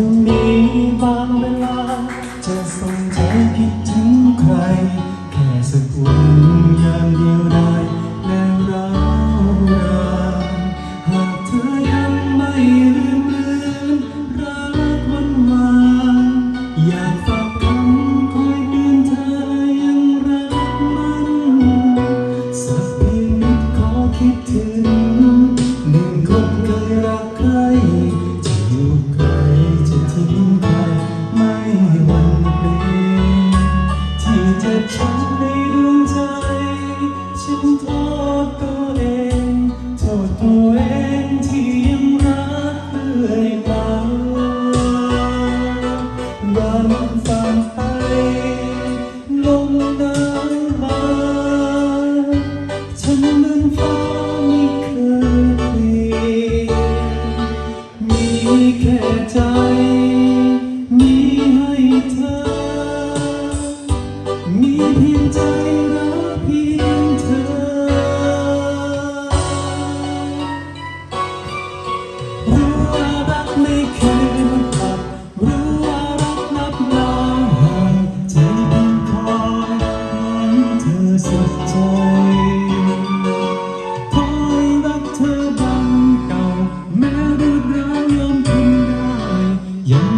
จะมีบ้าง ษตัวเอง โทษตัวเอง สุดใอรักเธอดังเก่า แม้รูปร้ายยอมทนได้